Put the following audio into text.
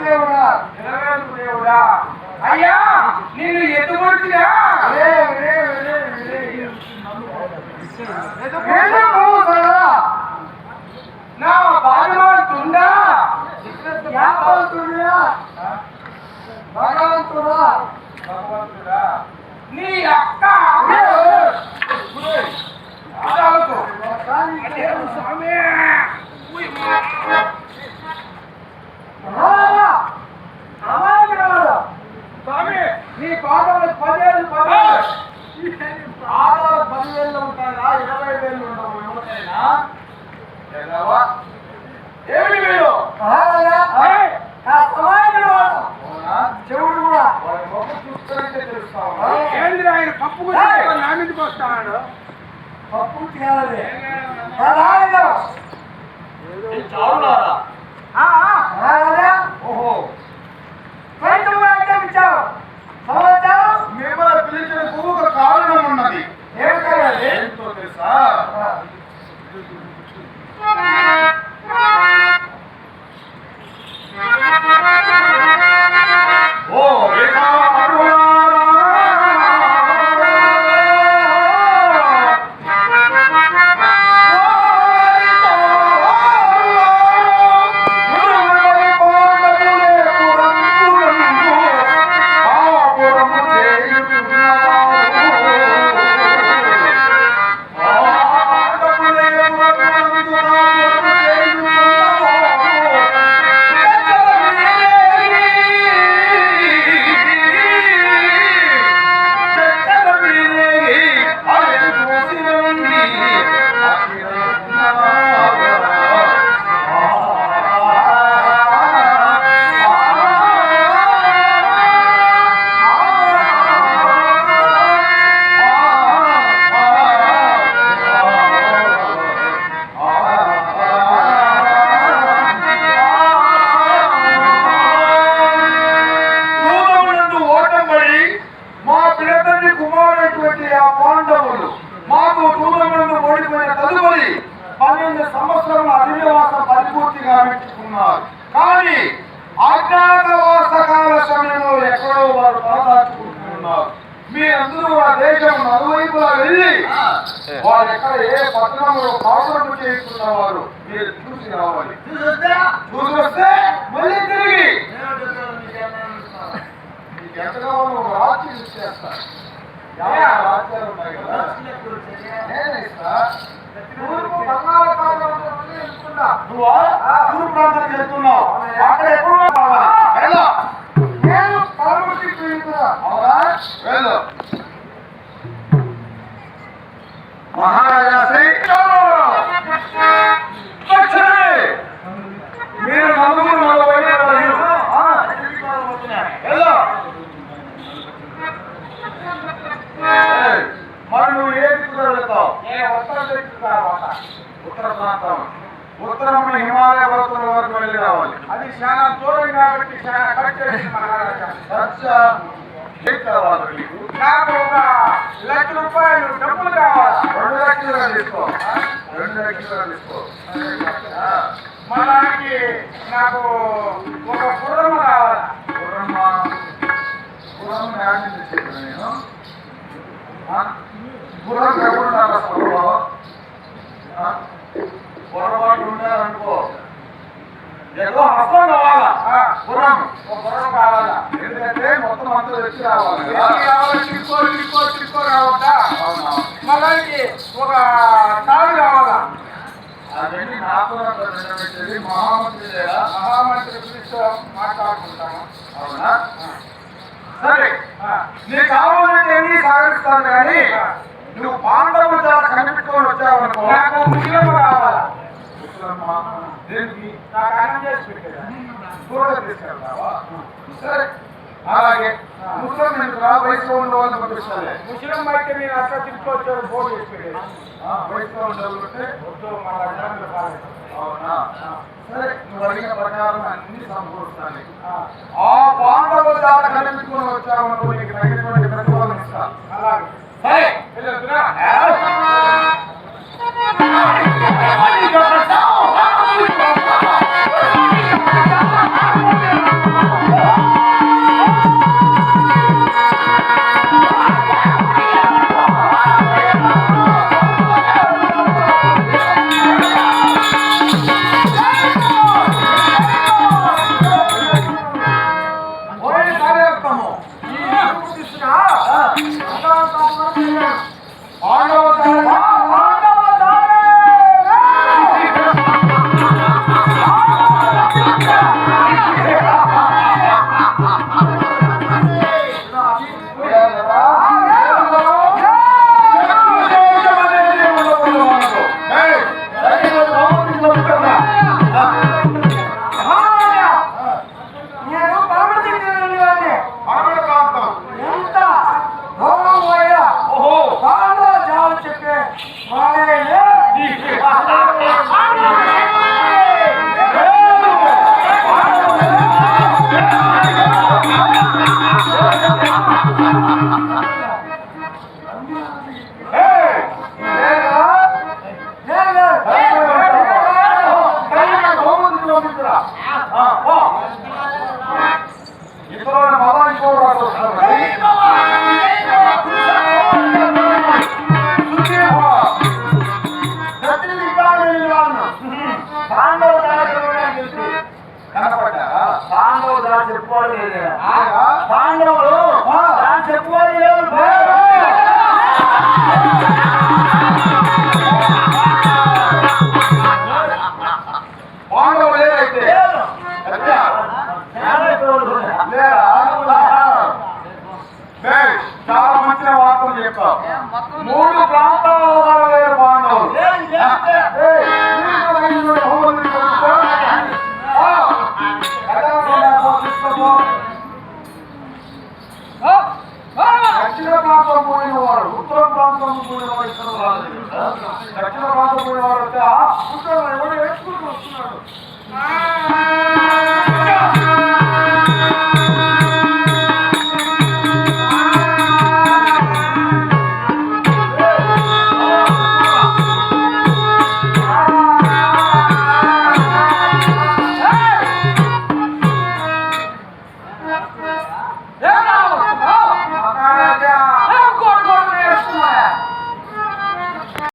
దేవుడా దేవుడా? అయ్యా నిన్ను ఎత్తుకొచ్చినా స్వామి. స్వామి! నీ పాదాలు పదేళ్ళు పదేళ్ళు ఆదాలు పదివేలు ఉంటాయా? ఇరవై వేలు? చెవుడు కూడా. వాడి మొక్క చూస్తుంటే తెలుస్తావా? ఆ. ఏందిరా ఆయన పప్పు ఏయ్! నా మీదకి వస్తాడు? చావులారా రారా. ఓహో. సమాచారం మిమ్మల్ని పిలిచినందుకు ఒక కారణం ఉన్నది? ఏంటో తెలుసా వెళ్ళి వారు ఎక్కడ ఏ పట్టణంలో కాపురం చేస్తున్నవారు మీరు చూసి రావాలి. చూసి వస్తే మళ్ళీ తిరిగి. నీకు ఎంత కావాలో ఒక రాజ్యం ఇచ్చేస్తా రాజ్యాలు ఉన్నాయి కదా. నేను ఇస్తా. తూర్పు బంగాళాఖాతంలో ఉంది అనుకున్నా. నువ్వా? తూర్పు ప్రాంతానికి వెళ్తున్నావు. అక్కడ ఎప్పుడు కావాలి మహారాజా శ్రీ! మీరు నలుగురు నలభై మరి నువ్వు ఏ దిక్కులో వెళ్తావు ఉత్తర ఉత్తర ప్రాంతం ఉత్తరం హిమాలయ పర్వతాల వరకు వెళ్ళి రావాలి అది చాలా దూరం కాబట్టి చాలా ఖర్చు మహారాజా ఖర్చు లక్ష రూపాయలు డబ్బులు మనకి నాకు ఒక గుర్రము కావాలా గుర్రమా గుర్రం నేను గుర్రం ఎప్పుడు పొరపాటు ఉన్నారనుకో ఏదో హస్తం కావాలా గుర్రం ఒక గుర్రం కావాలా ఎందుకంటే మొత్తం అంతా వచ్చి రావాలి తిరుక్కో తిరుక్కో తిరుక్కో రావద్దా మళ్ళీ ఒక తాడు కావాలా అవన్నీ నాకు పెట్టేది మహామంత్రి లేదా? మహామంత్రి పిలిచి మాట్లాడుకుంటాము. అవునా? సరే. నీకు కావాలంటే ఏమీ సాగిస్తాను కానీ నువ్వు పాండవుల చేత కనిపెట్టుకొని వచ్చావు అనుకో. నాకు ముఖ్యం కావాలా? దేనికి? నాకు అన్నం చేసి పెట్టేదా కూరగా తీసుకెళ్తావా? సరే. అలాగే ముస్లిం రా వయసులో ఉన్న వాళ్ళని పంపిస్తాలే ముస్లిం అయితే మీరు అట్లా తీసుకొచ్చారు ఫోన్ చేసి వయసులో కాదు. అవునా? సరే నువ్వు అడిగిన ప్రకారం అన్ని సమకూరుస్తాను ఆ. పాండవుల జాత కనిపించుకుని వచ్చావు నీకు తగినటువంటి ప్రతిఫలం అలాగే. సరే gloria. దక్షిణ భాగం పోయేవాడు ఉద్యోగం ఎవరు వేసుకుంటూ వస్తున్నాడు